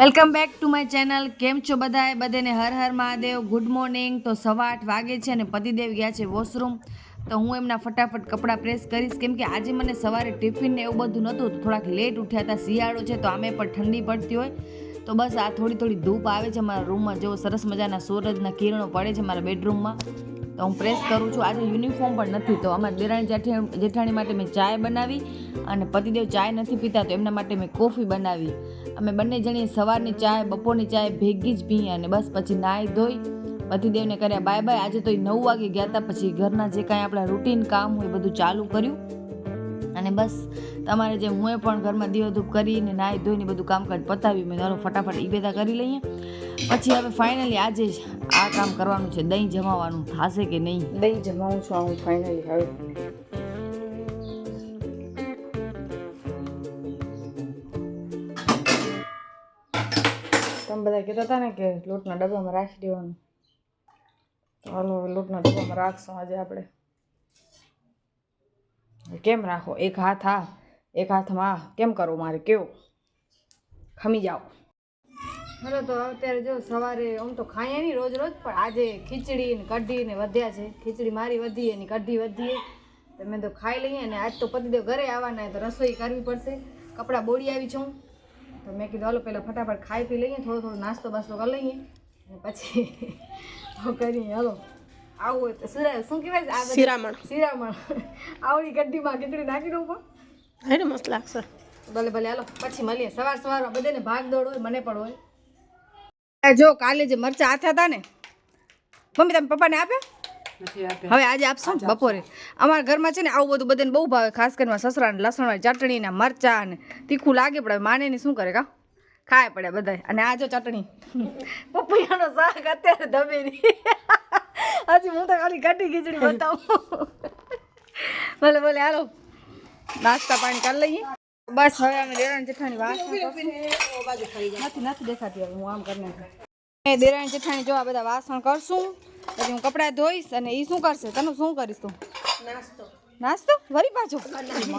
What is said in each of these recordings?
Welcome back to my channel. કેમ છો બધાએ બધાને હર હર મહાદેવ. ગુડ મોર્નિંગ તો સવા આઠ વાગે છે અને પતિદેવ ગયા છે વોશરૂમ તો હું એમના ફટાફટ કપડાં પ્રેસ કરીશ. કેમ કે આજે મને સવારે ટિફિન ને એવું બધું નહોતું તો થોડાક લેટ ઉઠ્યા હતા, શિયાળો છે, તો આમે પણ ઠંડી પડતી હોય. તો બસ આ થોડી થોડી ધૂપ આવે છે મારા રૂમમાં જેવો સરસ મજાના સૂરજના કિરણો પડે છે મારા બેડરૂમમાં તો હું પ્રેસ કરું છું. આજે યુનિફોર્મ પણ નથી, તો અમારા દેરાણી જેઠાણી જેઠાણી માટે મેં ચાય બનાવી અને પતિદેવ ચાય નથી પીતા, તો એમના માટે મેં કોફી બનાવી. અમે બંને જણીએ સવારની ચાય, બપોરની ચાય ભેગી જ પીએ અને બસ પછી નાહી ધોઈ. પતિદેવને કર્યા બાય બાય આજે તો એ નવ વાગે ગયા હતા પછી ઘરના જે કાંઈ આપણા રૂટીન કામ હોય એ બધું ચાલુ કર્યું. અને બસ તમારે જેમ હું પણ ઘરમાં દીવધૂપ કરીને નાહી ધોઈને બધું કામકાજ પતાવ્યું. મેં ચાલો ફટાફટ ઈ બધા કરી લઈએ. પછી હવે ફાઇનલી આજે આ કામ કરવાનું છે. દહીં જમાવાનું થશે કે નહીં? દહીં જમાવું છું હું ફાઇનલી હવે. તમે બધા કહેતા હતા ને કે લોટના ડબ્બામાં રાખી દેવાનું. તો હાલો લોટના ડબ્બામાં રાખશું આજે આપણે. કેમ રાખો? એક હાથ આ, એક હાથમાં કેમ કરો મારે? કેવું? ખમી જાઓ. હલો તો અત્યારે જો સવારે આમ તો ખાઈએ નહીં રોજ રોજ પણ આજે ખીચડી ને કઢી ને વધ્યા છે. ખીચડી મારી વધી એની કઢી વધીએ. તો મેં તો ખાઈ લઈએ અને આજ તો પતિદેવ ઘરે આવવાના તો રસોઈ કરવી પડશે. કપડાં બોડી આવી છું. તો મેં કીધું હાલો પહેલાં ફટાફટ ખાઈ પી લઈએ થોડો થોડો નાસ્તો બાસ્તો કરી લઈએ. અને પછી તો કરીએ હાલો આવું હોય તો સુરા શું કહેવાય? આ શિરામણ. શિરામણ. આવડી કઢીમાં ખીચડી નાખી દઉં પણ. હે મસ્ત લાગશે. ભલે ભલે હાલો પછી મળીએ. સવાર સવારમાં બધાને ભાગ દોડ હોય મને પણ હોય. જો કાલે જે મરચા આથા હતા ને મમ્મી તમે પપ્પાને આપ્યા હવે આજે આપશો ને બપોરે. અમારા ઘરમાં છે ને આવું બધું બધાને બહુ ભાવે ખાસ કરીને સસરા ને લસણ વાળી ચટણી ને મરચા ને તીખું લાગે પડે માને ને શું કરે કા? ખાય પડે બધાય. અને આ જો ચટણી. પપૈયાનો શાક અત્યારે ધમેરી હજી હું તો ખાલી ઘટી ખીચડી બતાવું. ભલે ભલે હાલો. નાસ્તા પાણી કરી લઈએ. બસ હવે અમે દેરાણી જેઠાણી વાસણ. નથી નથી દેખાતી હવે હું આમ કરી નાખું દેરાણી જેઠાણી જો આ બધા વાસણ કરશું પછી હું કપડાં ધોઈશ અને એ શું કરશે? તને શું કરીશ તું? નાસ્તો. નાસ્તો? વરી પાછો?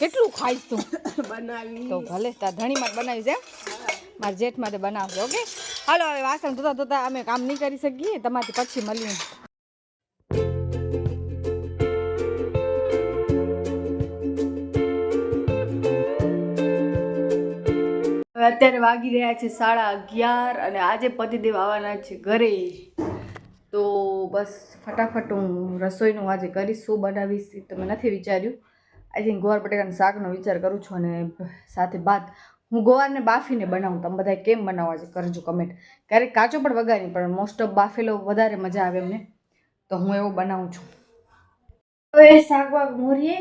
કેટલું ખાઈશ તું? બનાવી તો ભલે તાર ધણી માટે બનાવીશ એમ. મારા જેઠ માટે બનાવજો ઓકે? હાલો હવે વાસણ ધોતા ધોતા અમે કામ નહીં કરી શકીએ તમારી પછી મળીએ. હવે અત્યારે વાગી રહ્યા છે સાડા અગિયાર અને આજે પતિદેવ આવવાના છે ઘરે. તો બસ ફટાફટ હું રસોઈનું આજે કરીશ, શું બનાવીશ એ તો મેં નથી વિચાર્યું. આઈ થિંક ગોવાર બટેકાના શાકનો વિચાર કરું છું અને સાથે ભાત. હું ગોવારને બાફીને બનાવું, તમે બધા કેમ બનાવવા છે કરજો કમેન્ટ ક્યારેક કાચો પણ વગાડી પણ મોસ્ટ ઓફ બાફેલો વધારે મજા આવે એમને. તો હું એવો બનાવું છું. હવે શાક વાગ મોરીએ.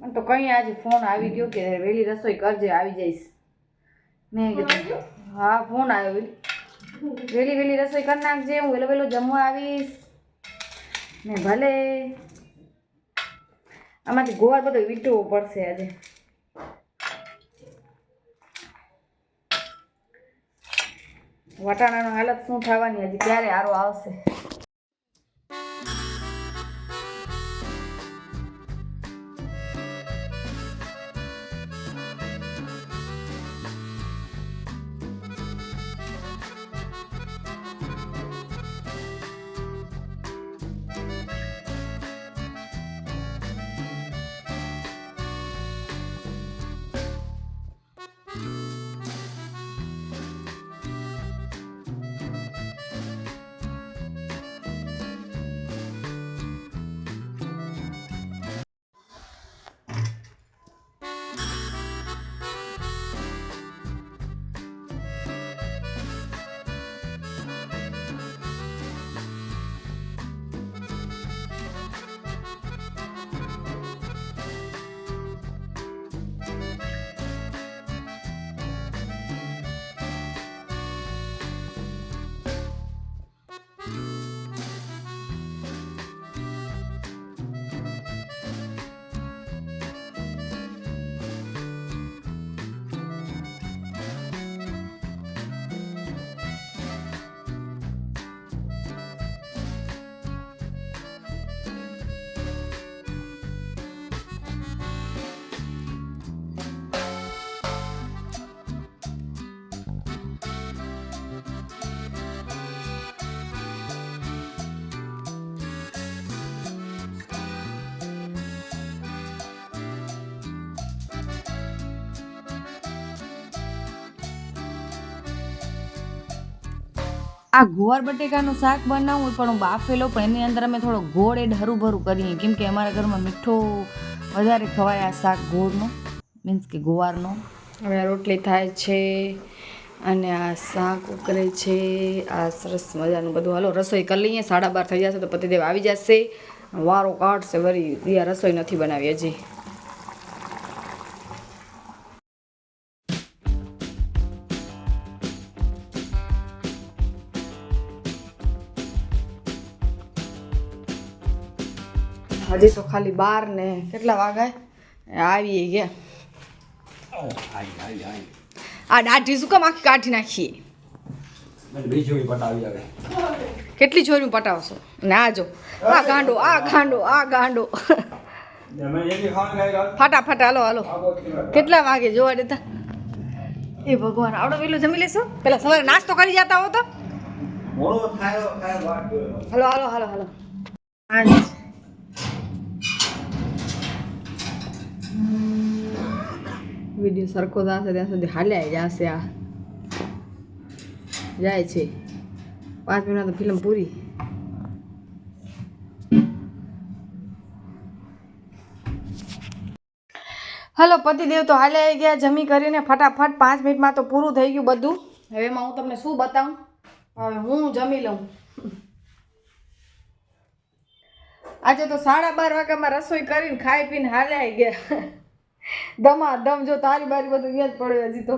મને તો કંઈ આજે ફોન આવી ગયો કે વહેલી રસોઈ કરજે, આવી જઈશ. મેં કીધું હા ફોન આવ્યો વહેલી વહેલી વહેલી રસોઈ કરી નાખજે હું વહેલો વહેલો જમવા આવીશ. ને ભલે. આમાંથી ગોવાર બધો વીટવો પડશે આજે. વટાણાનો હાલત શું થવાની? હજી ક્યારે આરો આવશે? આ ગોવાર બટેકાનું શાક બનાવું પણ હું બાફેલો પણ એની અંદર અમે થોડો ગોળ એડ હરુભરું કરીએ. કેમ કે અમારા ઘરમાં મીઠો વધારે ખવાય આ શાક ગોળનો મીન્સ કે ગોવારનો. હવે આ રોટલી થાય છે અને આ શાક ઉકળે છે. આ સરસ મજાનું બધું. હાલો, રસોઈ કરી લઈએ. સાડા બાર થઈ જશે તો પતિદેવ આવી જશે. વારો કાઢશે વળી. દિયા રસોઈ નથી બનાવી હજી. હજી તો ખાલી બાર ને કેટલા વાગે? આવી ગયા આ દાઢી શું કામ આખી કાઢી નાખીએ કેટલી છોરીઓ પટાવશો? ને આ જો. આ ગાંડો આ ગાંડો આ ગાંડો. ફટાફટ હાલો હાલો. કેટલા વાગે જોવા દેતા? એ ભગવાન આવડો પેલું જમી લેશો? પેલા સવારે નાસ્તો કરી જતા હો તો. હાલો હાલો હાલો હાલો. વીડિયો સરખો થશે ત્યાં સુધી હાલ્યા જશે આ. જાય છે. પાંચ મિનિટ તો ફિલ્મ પૂરી. હલો, પતિદેવ તો હાલે આવી ગયા, જમી કરીને ફટાફટ પાંચ મિનિટમાં તો પૂરું થઈ ગયું બધું. હવે એમાં હું તમને શું બતાવું? હવે હું જમી લઉં. આજે તો સાડા બાર વાગ્યામાં રસોઈ કરીને ખાઈ પીને હાલે આવી ગયા. દમા દમ જો તારી બારી બધું અહીંયા જ પડ્યો હજી તો.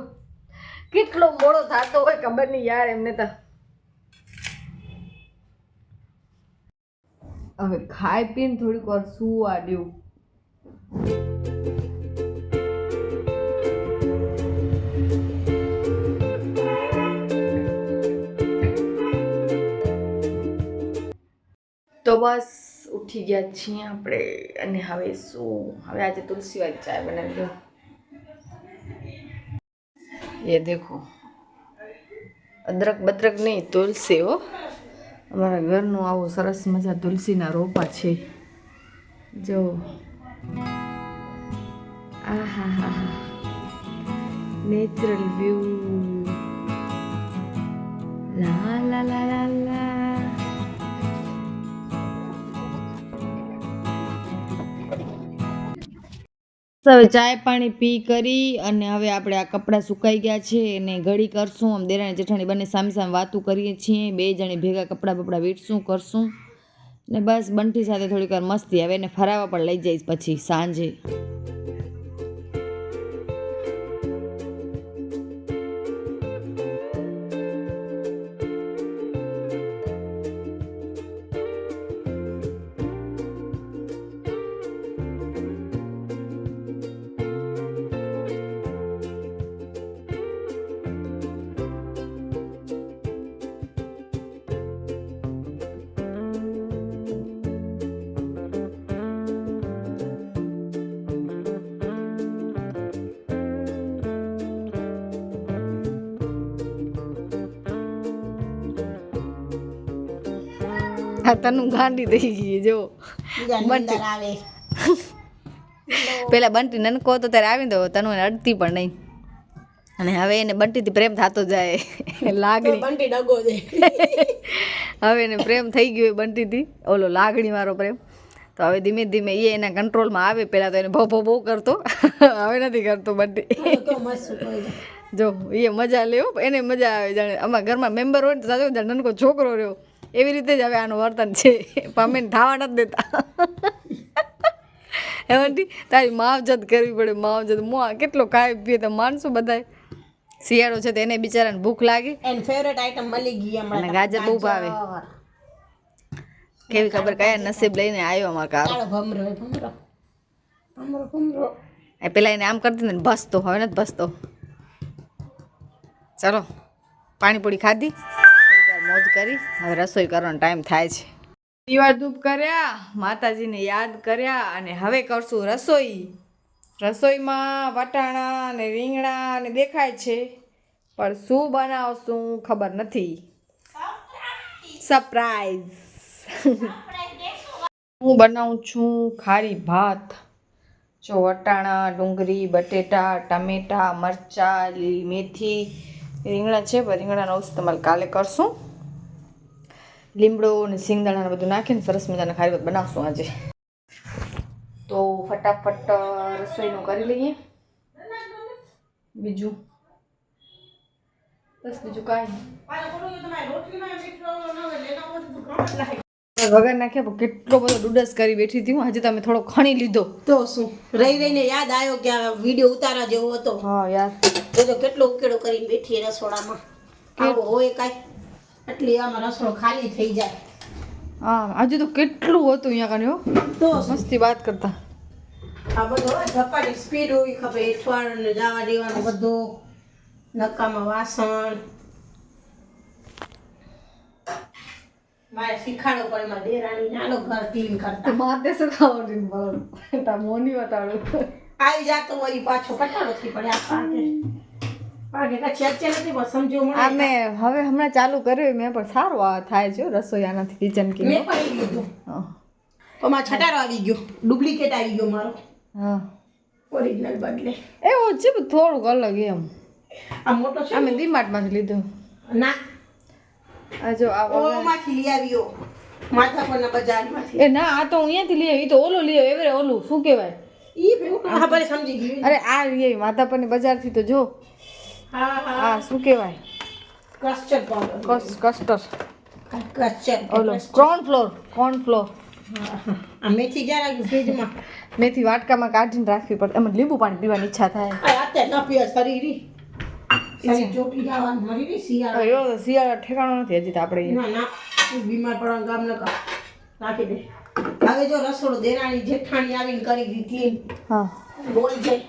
કેટલો મોડો થતો હોય ખબર નહીં યાર એમને તો. હવે ખાઈ પીને થોડીક વાર સુવા દ્યું તો બસ ઉઠી ગયા છીએ આપણે અને હવે શું? હવે આજે તુલસી વાળી ચાય બનાવી દો એ દેખો, અદરક બદરક નહીં, તુલસી હો. અમારા ઘરનું આવું સરસ મજા તુલસીના રોપા છે. જો. આ હા હા નેચરલ વ્યૂ લા લા લા લા લા. હવે ચાય પાણી પી કરી અને હવે આપણે આ કપડાં સુકાઈ ગયા છે અને ઘડી કરશું. આમ દેરાણી જેઠાણી બંને સામે સામે વાતું કરીએ છીએ. બે જણી ભેગા કપડાં બપડા વીટશું કરશું. ને બસ બંટી સાથે થોડીક વાર મસ્તી આવે એને ફરાવા પણ લઈ જઈશ પછી સાંજે. આ તનુ ગાંડી થઈ ગઈ જો. બંટી. આવે. પેલા બંટી નનકો હતો ત્યારે આવીને તો તનુ અડતી પણ નહીં. અને હવે એને બંટીથી પ્રેમ થતો જાય. લાગણી. બંટી ડગો દે હવે એને પ્રેમ થઈ ગયો બંટીથી. ઓલો લાગણી મારો પ્રેમ. તો હવે ધીમે ધીમે એ એના કંટ્રોલમાં આવે. પહેલાં તો એને ભો ભો બહુ કરતો. હવે નથી કરતો બંટી. તો. જો એ મજા લેવો એને મજા આવે જાણે. અમારા ઘરમાં મેમ્બર હોય ને તો નનકો છોકરો રહ્યો. એવી રીતે જ હવે આનું વર્તન છે. પામીને થાવા નથી દેતા. એમાંથી તારી માવજત કરવી પડે માવજત. મોં કેટલો ખાય પીએ તો માણસો બધાય શિયાળો છે તેને બિચારાને ભૂખ લાગી. એન ફેવરેટ આઈટમ મળી ગઈ હમણાં ગાજર બહુ ભાવે. કેવી ખબર કયા નસીબ લઈને આવ્યો અમાર કારો. ભમરો ભમરો. ભમરો ભમરો. એ પેલા એને આમ કરતી ને ભસતો હવે નથી ભસતો. ચલો પાણીપુરી ખાધી? મોજ કરી. હવે રસોઈ કરવાનો ટાઈમ થાય છે. દીવા ધૂપ કર્યા, માતાજીને યાદ કર્યા અને હવે કરશું રસોઈ. રસોઈમાં વટાણા ને રીંગણા ને દેખાય છે, પણ શું બનાવશું ખબર નથી. સરપ્રાઈઝ હું બનાવું છું ખારી ભાત. જો વટાણા, ડુંગળી, બટેટા, ટમેટા, મરચાં મેથી, રીંગણા છે, પણ રીંગણાનો ઇસ્તેમાલ કાલે કરશું. લીમડો અને સિંગદાણા બધું નાખીને સરસ મજાના ખારીવત બનાવશું આજે. તો ફટાફટ રસોઈનું કરી લઈએ. બીજું? બસ બીજું કાંઈ વગર નાખ્યા કેટલો બધો ડુડસ કરી બેઠી હતી હું. આજે તમે થોડો ખણી લીધો. તો શું? રહી રહીને યાદ આવ્યો કે આ વીડિયો ઉતારા જેવો હતો. હા યાર એ તો કેટલો ઉકેડો કરીને બેઠી રસોડામાં. આવો હોય કાંઈ. એટલી આમાં રસોડો ખાલી થઈ જાય. હા આજે તો કેટલું હતું અહીંયા કને હો. તો મસ્તી વાત કરતા. આ બધો ઝપાટી સ્પીડ હોવી ખબર એઠવાડ ને જવા દેવાનું બધું. નકામાં વાસણ. મારે શીખાડો પણ એમાં દેરાણી નાનો ઘર ક્લીન કરતા. મારે શું ખાવાનું મોની બતાડું આવી જાતો વળી પાછો કટાડો થી પડે આ હવે હમણાં ચાલુ કર્યું મેં પણ સારું આ થાય છે રસોઈયાનાથી કિચન કે મેં પણ લીધું. તો મારો છટારો આવી ગયો. ડુપ્લિકેટ આવી ગયો મારો. હા. ઓરિજિનલ બદલે. એવું છે પણ થોડુંક અલગ એમ. આ મોટો છે અમે ડીમાર્ટમાંથી લીધું. ના. આ જો આ ઓમાંથી લઈ આવ્યો. માધાપરના બજારમાંથી. એ ના આ તો હું અહીંયાથી લઈ આવી તો ઓલો લઈ આવ્યો એવરે ઓલું શું કહેવાય? ઈ ભલે સમજી ગયું. અરે આ લઈ આવી માધાપરની બજારથી તો જો. આ શું કહેવાય? કસ્ટર્ડ પાવડર કસ કસ્ટર કસ્ટર્ડ ઓલો કોર્ન ફ્લોર કોર્ન ફ્લોર મેથી ક્યાં રાખ્યું ફ્રીજમાં? મેથી વાટકામાં કાઢીને રાખવી પડે. એમાં લીંબુ પાણી પીવાની ઈચ્છા થાય. રાતે ન પીએ શરીરી શિયાળા. ઠેકાણો નથી હજી તો આપણે ના ના બીમાર પડવાનું કામ ન કર. નાખી દે. હવે જો રસોડું દેરાણી જેઠાણી આવીને કરી દીધી હા. બોલ જાય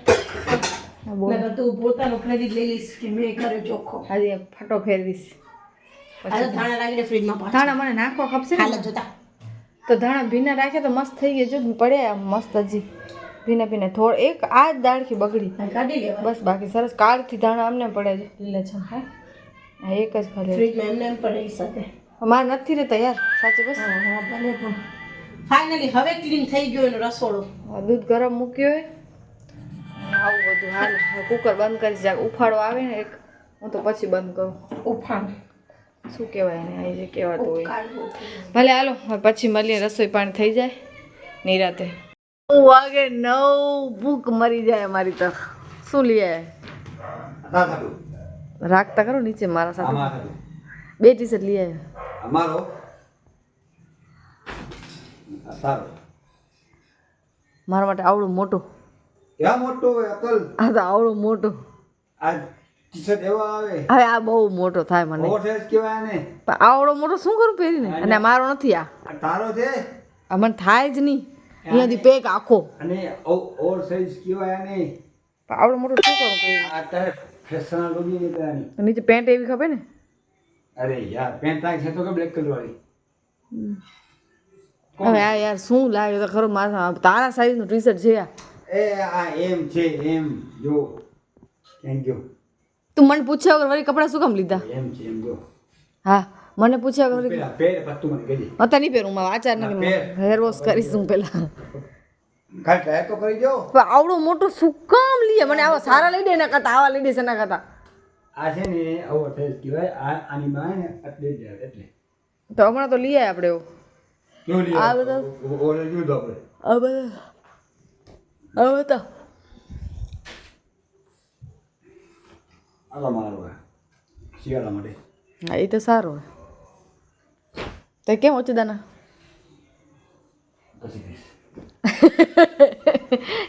નકર તું પોતાનો ક્રેડિટ લઈ લઈશ કે મેં કર્યો ચોખ્ખો. આજે ફાટો ફેરવીશ. ધાણા રાખીને ફ્રીજમાં ધાણા મને નાખવા ખપશે? જોતા. તો ધાણા ભીના રાખ્યા તો મસ્ત થઈ ગયા જો પડે આમ મસ્ત હજી. ભીના ભીના થોડ એક આ જ દાળથી બગડી. કાઢી લેવા. બસ બાકી સરસ કાળથી ધાણા અમને પડે છે. લીલા છે હા. એક જ ખાલી ફ્રીજમાં એમને એમ રહી શકે મારે નથી રહેતા યાર સાચી બસ. હા હા ભલે પણ ફાઇનલી હવે ક્લીન થઈ ગયો એનો રસોડો. દૂધ ગરમ મૂક્યો હોય આવું બધું હાલ. કુકર બંધ કરી જાય ઉફાળો આવે ને એક હું તો પછી બંધ કરું. ઉફાળ. શું કહેવાય એને? અહીં જે કહેવાતું હોય. ભલે હાલો પછી મળીએ. રસોઈ પાણી થઈ જાય. નિરાતે. નવ વાગે નવ ભૂખ મરી જાય અમારી તો શું લઈએ? રાખતા કરો નીચે મારા સાથે. બે ટી શર્ટ લઈ આવ્યા અમારો? મારા માટે આવડું મોટું. ક્યાં મોટો હોય અકલ? આ તો આવડું મોટું. આ ટી શર્ટ એવા આવે? હવે આ બહુ મોટો થાય મને. ઓવર સાઈઝ કહેવાય ને પણ આવડો મોટો શું કરું પહેરીને? અને મારો નથી આ. આ તારો છે? આ મને થાય જ નહીં. અહીંયાથી પેક આખો. અને ઓવર સાઈઝ કહેવાય ને આવડો મોટો શું કરું પહેરીને? આ તારે લોગી ની કરવાની નીચે પેન્ટ એવી ખબર ને? અરે યાર પેન્ટ તારી છે તો કે બ્લેક કલર વાળી? હવે આ યાર શું લાગ્યો તો ખરું? મારા તારા સાઈઝનું ટી શર્ટ છે આ. એ આ એમ છે એમ. જો. થેન્ક યુ તું મને પૂછ્યા વગર વળી કપડાં શું કામ લીધા? એમ છે એમ જો. હા મને પૂછ્યા વગર પેલા પેર પત્તું મને કહેજે અત્યારે નહીં પહેરું મારા આચાર નથી હેર વોશ કરીશ હું પહેલા ખાલી ટ્રાય તો કરી જો. પણ આવડો મોટો શું કામ લઈએ મને આવા સારા લઈ દે એના કરતા આવા લઈ દે એના કરતા. આ છે ને આવો સાઈઝ કહેવાય આ આની માં ને એટલે એટલે. તો હમણાં તો લઈ આપણે એવું. લઈએ આ બધા? લીધું આપણે. હવે હવે તો આવા મારો શિયાળા માટે. હા એ તો સારું તો કેમ ઓછું દાના?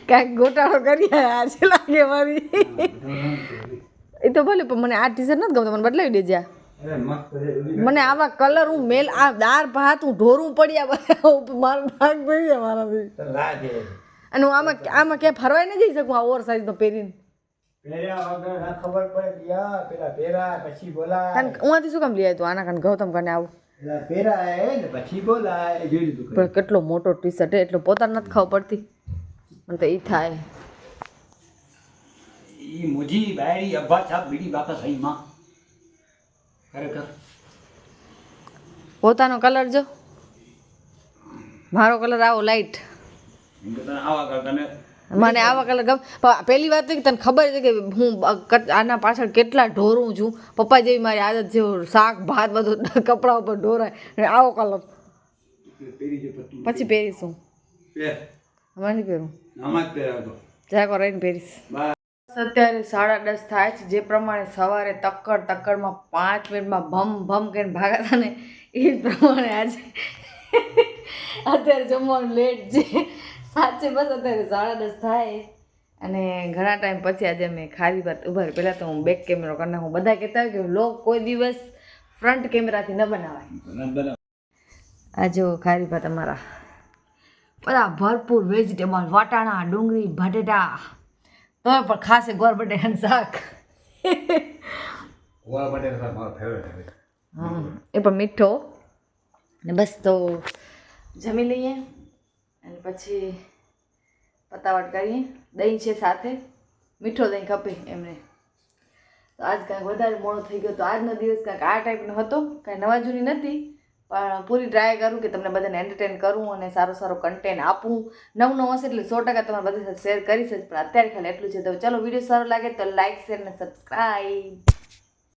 કાંઈક ગોટાળો કરીએ આજે લાગે મારી. એ તો ભલે પણ મને આ ટી શર્ટ નથી ગમતો મને બદલાવી દેજે આ. મને આવા કલર હું મેલ આ દાર ભાત હું ઢોરું પડ્યા મારા ભાગ થઈ ગયા મારાથી. અને હું આમાં આમાં ક્યાં ફરવાય ન જઈ શકું આ ઓવર સાઈઝનો પહેરીને. પહેર્યા વગર ના ખબર પડે કે યા પેલા પહેરા પછી બોલાય. કારણ કે ઉहाँથી શું કામ લઈ આવ્યો તું? આના કારણે ગૌતમ કને આવું. પણ કેટલો મોટો ટી શર્ટ એટલો પોતાને નથી ખબર પડતી. મને તો એ થાય. ઈ મુજી બાયરી અબ્બા છાપ બીડી બાકા સહી માં. ખરેખર. પોતાનો કલર જો. મારો કલર આવો લાઈટ મને આવા કલર ગમ પહેલી વાત તો કે તને ખબર છે કે હું આના પાછળ કેટલા ઢોરું છું? પપ્પા જેવી મારી આદત છે શાક ભાત બધું કપડા ઉપર ઢોરાય આવો કલર પછી પહેરીશું. નહીં પહેરું. જાકો રહીને પહેરીશ. અત્યારે સાડા દસ થાય છે જે પ્રમાણે સવારે તક્કડ તક્કડમાં પાંચ મિનિટમાં ભમ ભમ કરીને ભાગા હતા ને એ પ્રમાણે આજે. અત્યારે જમવાનું લેટ છે. સાચે બસ અત્યારે સાડા દસ થાય અને ઘણા ટાઈમ પછી આજે અમે ખારી ભાત ઊભા રહી. પહેલાં તો હું બેક કેમેરો કરી નાખું બધા કહેતા હોય કે લોક કોઈ દિવસ ફ્રન્ટ કેમેરાથી ન બનાવાય. બનાવ આ જો ખારી ભાત અમારા. બધા ભરપૂર વેજીટેબલ વાટાણા ડુંગળી બટેટા. તો પણ ખાસે ગોળ બટેટાનું શાક. એ પણ મીઠો. ને બસ તો જમી લઈએ. અને પછી પતાવટ કરીએ. દહીં છે સાથે. મીઠો દહીં ખપે એમને. તો આજ કાંઈક વધારે મોડો થઈ ગયો તો આજનો દિવસ કાંઈક આ ટાઈપનો હતો. કાંઈ નવા જૂની નથી. પણ પૂરી ટ્રાય કરું કે તમને બધાને એન્ટરટેન કરું અને સારો સારો કન્ટેન્ટ આપું. નવું નવું હશે એટલે સો ટકા તમારા બધા સાથે શેર કરીશ જ. પણ અત્યારે ખાલી એટલું છે. તો ચલો વીડિયો સારો લાગે તો લાઇક શેર અને સબસ્ક્રાઈબ